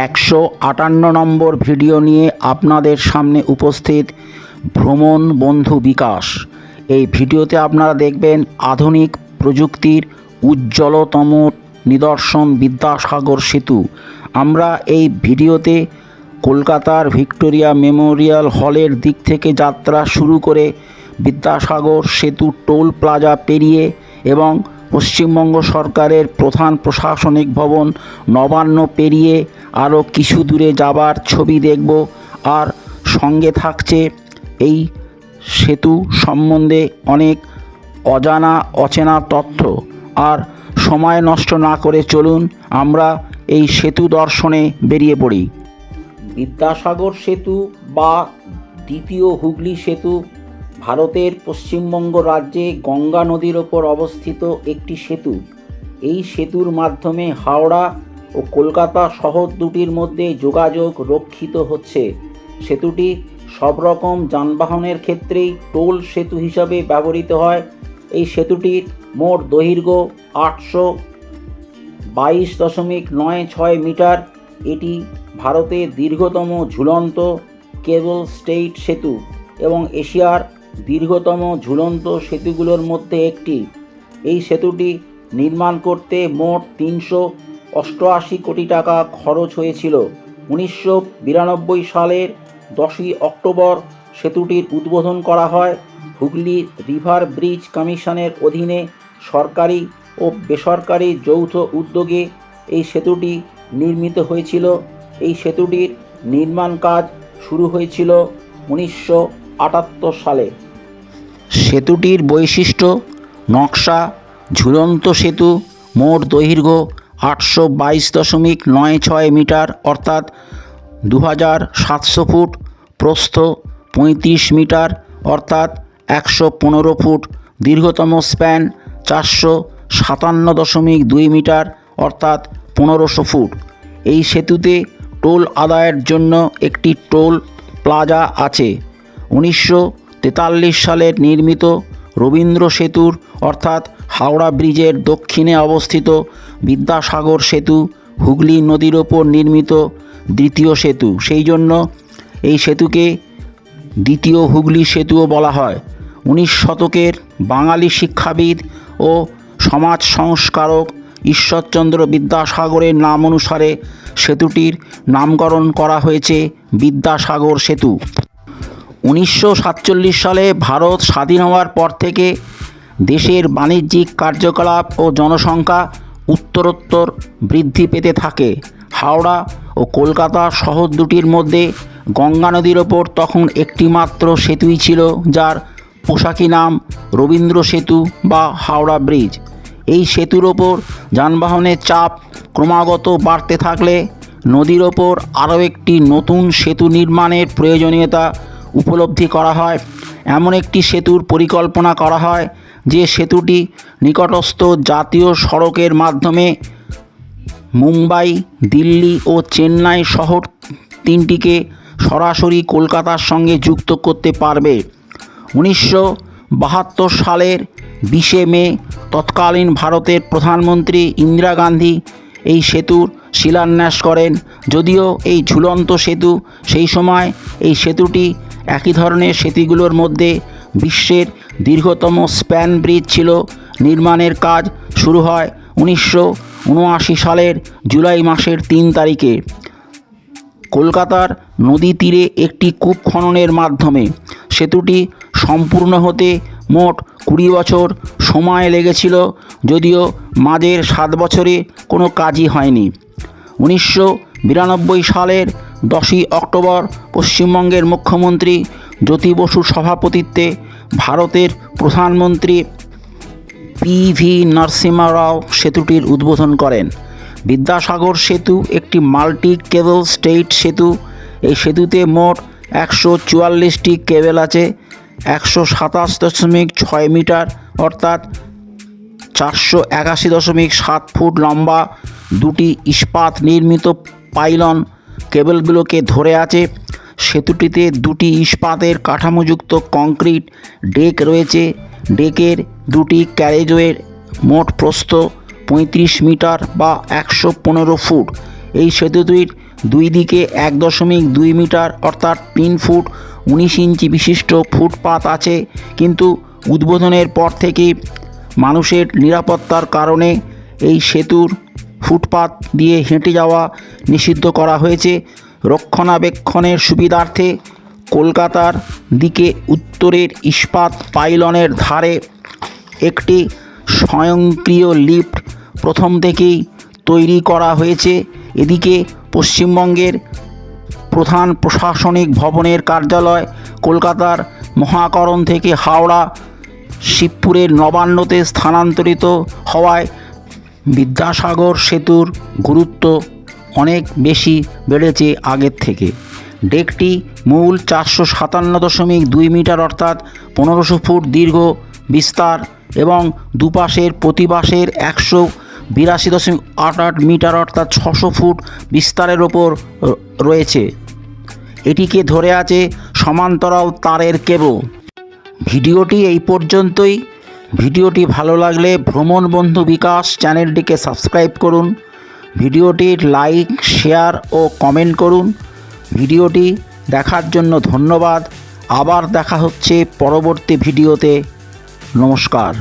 একশো আটান্ন নম্বর ভিডিও নিয়ে আপনাদের সামনে উপস্থিত ভ্রমণ বন্ধু বিকাশ। এই ভিডিওতে আপনারা দেখবেন আধুনিক প্রযুক্তির উজ্জ্বলতম নিদর্শন বিদ্যাসাগর সেতু। আমরা এই ভিডিওতে কলকাতার ভিক্টোরিয়া মেমোরিয়াল হলের দিক থেকে যাত্রা শুরু করে বিদ্যাসাগর সেতু টোল প্লাজা পেরিয়ে এবং পশ্চিমবঙ্গ সরকারের প্রধান প্রশাসনিক ভবন নবান্ন পেরিয়ে আরও কিছু দূরে যাবার ছবি দেখব। আর সঙ্গে থাকছে এই সেতু সম্বন্ধে অনেক অজানা, অচেনা তথ্য। আর সময় নষ্ট না করে চলুন, আমরা এই সেতু দর্শনে বেরিয়ে পড়ি। বিদ্যাসাগর সেতু বা দ্বিতীয় হুগলি সেতু ভারতের পশ্চিমবঙ্গ রাজ্যে গঙ্গা নদীর ওপর অবস্থিত একটি সেতু। এই সেতুর মাধ্যমে হাওড়া ও কলকাতা শহর দুটির মধ্যে যোগাযোগ রক্ষিত হচ্ছে। সেতুটি সব রকম যানবাহনের ক্ষেত্রেই টোল সেতু হিসাবে ব্যবহৃত হয়। এই সেতুটির মোট দৈর্ঘ্য আটশো বাইশ দশমিক নয় ছয় মিটার। এটি ভারতের দীর্ঘতম ঝুলন্ত কেবল স্টেট সেতু এবং এশিয়ার দীর্ঘতম ঝুলন্ত সেতুগুলোর মধ্যে একটি। এই সেতুটি নির্মাণ করতে মোট তিনশো অষ্টআশি কোটি টাকা খরচ হয়েছিল। উনিশশো বিরানব্বই সালের দশই অক্টোবর সেতুটির উদ্বোধন করা হয় হুগলি রিভার ব্রিজ কমিশনের অধীনে সরকারি ও বেসরকারি যৌথ উদ্যোগে এই সেতুটি নির্মিত হয়েছিল। এই সেতুটির নির্মাণ কাজ শুরু হয়েছিল উনিশশো আটাত্তর সালে। সেতুটির বৈশিষ্ট্য, নকশা, ঝুলন্ত সেতু, মোট দৈর্ঘ্য আটশো বাইশ দশমিক নয় ছয় মিটার, অর্থাৎ দু হাজার সাতশো ফুট, প্রস্থ পঁয়ত্রিশ মিটার, অর্থাৎ একশো পনেরো ফুট, দীর্ঘতম স্প্যান চারশো সাতান্ন দশমিক দুই মিটার, অর্থাৎ পনেরোশো ফুট। এই সেতুতে টোল আদায়ের জন্য একটি টোল প্লাজা আছে। উনিশশো তেতাল্লিশ সালের নির্মিত রবীন্দ্র সেতুর, অর্থাৎ হাওড়া ব্রিজের দক্ষিণে অবস্থিত বিদ্যাসাগর সেতু, হুগলি নদীর ওপর নির্মিত দ্বিতীয় সেতু। সেই জন্য এই সেতুকে দ্বিতীয় হুগলি সেতুও বলা হয়। উনিশ শতকের বাঙালি শিক্ষাবিদ ও সমাজ সংস্কারক ঈশ্বরচন্দ্র বিদ্যাসাগরের নাম অনুসারে সেতুটির নামকরণ করা হয়েছে বিদ্যাসাগর সেতু। উনিশশো সাতচল্লিশ সালে ভারত স্বাধীন হওয়ার পর থেকে দেশের বাণিজ্যিক কার্যকলাপ ও জনসংখ্যা উত্তরোত্তর বৃদ্ধি পেতে থাকে। হাওড়া ও কলকাতা শহর দুটির মধ্যে গঙ্গা নদীর ওপর তখন একটিমাত্র সেতুই ছিল, যার পোশাকি নাম রবীন্দ্র সেতু বা হাওড়া ব্রিজ। এই সেতুর ওপর যানবাহনের চাপ ক্রমাগত বাড়তে থাকলে নদীর ওপর আরও একটি নতুন সেতু নির্মাণের প্রয়োজনীয়তা উপলব্ধি করা হয়। এমন একটি সেতুর পরিকল্পনা করা হয়, যে সেতুটি নিকটস্থ জাতীয় সড়কের মাধ্যমে মুম্বাই, দিল্লি ও চেন্নাই শহর তিনটিকে সরাসরি কলকাতার সঙ্গে যুক্ত করতে পারবে। উনিশশো বাহাত্তর সালের বিশে মে তৎকালীন ভারতের প্রধানমন্ত্রী ইন্দিরা গান্ধী এই সেতুর শিলান্যাস করেন। যদিও এই ঝুলন্ত সেতু সেই সময় এই সেতুটি একই ধরনের সেতুগুলোর মধ্যে বিশ্বের দীর্ঘতম স্প্যান ব্রিজ ছিল। নির্মাণের কাজ শুরু হয় উনিশশো উনআশি সালের জুলাই মাসের তিন তারিখে। কলকাতার নদী তীরে একটি কূপ খননের মাধ্যমে। সেতুটি সম্পূর্ণ হতে মোট কুড়ি বছর সময় লেগেছিল, যদিও মাঝের সাত বছরে কোনো কাজই হয়নি। উনিশশো বিরানব্বই সালের দশই অক্টোবর পশ্চিমবঙ্গের মুখ্যমন্ত্রী জ্যোতি বসুর সভাপতিত্বে ভারতের প্রধানমন্ত্রী পি ভি নরসিমা রাও সেতুটির উদ্বোধন করেন। বিদ্যাসাগর সেতু একটি মাল্টি কেবল স্টেট সেতু। এই সেতুতে মোট একশো চুয়াল্লিশটি কেবেল আছে, একশো সাতাশ দশমিক ছয় মিটার, অর্থাৎ চারশো একাশি দশমিক সাত ফুট লম্বা। দুটি ইস্পাত নির্মিত পাইলন কেবলগুলোকে ধরে আছে। সেতুটিতে দুটি ইস্পাতের কাঠামোযুক্ত কংক্রিট, ডেক রয়েছে। ডেকের দুটি ক্যারেজওয়ের মোট প্রস্থ পঁয়ত্রিশ মিটার বা একশো পনেরো ফুট। এই সেতুটির দুই দিকে এক দশমিক দুই মিটার অর্থাৎ তিন ফুট উনিশ ইঞ্চি বিশিষ্ট ফুটপাত আছে। কিন্তু উদ্বোধনের পর থেকে মানুষের নিরাপত্তার কারণে এই সেতুর ফুটপাত দিয়ে হেঁটে যাওয়া নিষিদ্ধ করা হয়েছে। রক্ষণাবেক্ষণের সুবিধার্থে কলকাতার দিকে উত্তরের ইস্পাত পাইলনের ধারে একটি স্বয়ংক্রিয় লিফট প্রথম থেকেই তৈরি করা হয়েছে। এদিকে পশ্চিমবঙ্গের প্রধান প্রশাসনিক ভবনের কার্যালয় কলকাতার মহাকরণ থেকে হাওড়া, শিবপুরের নবান্নতে স্থানান্তরিত হওয়ায় বিদ্যাসাগর সেতুর গুরুত্ব অনেক বেশি বেড়েছে আগের থেকে। ডেকটি মূল চারশো সাতান্ন দশমিক দুই মিটার অর্থাৎ পনেরোশো ফুট দীর্ঘ, বিস্তার এবং দুপাশের প্রতিপাশের একশো বিরাশি দশমিক আট আট মিটার অর্থাৎ ছশো ফুট বিস্তারের ওপর রয়েছে। এটিকে ধরে আছে সমান্তরাল তারের কেবল। ভিডিওটি এই পর্যন্তই। ভিডিওটি ভালো লাগলে ভ্রমণ বন্ধু বিকাশ চ্যানেলটিকে সাবস্ক্রাইব করুন। ভিডিওটির লাইক, শেয়ার ও কমেন্ট করুন। ভিডিওটি দেখার জন্য ধন্যবাদ। আবার দেখা হচ্ছে পরবর্তী ভিডিওতে। নমস্কার।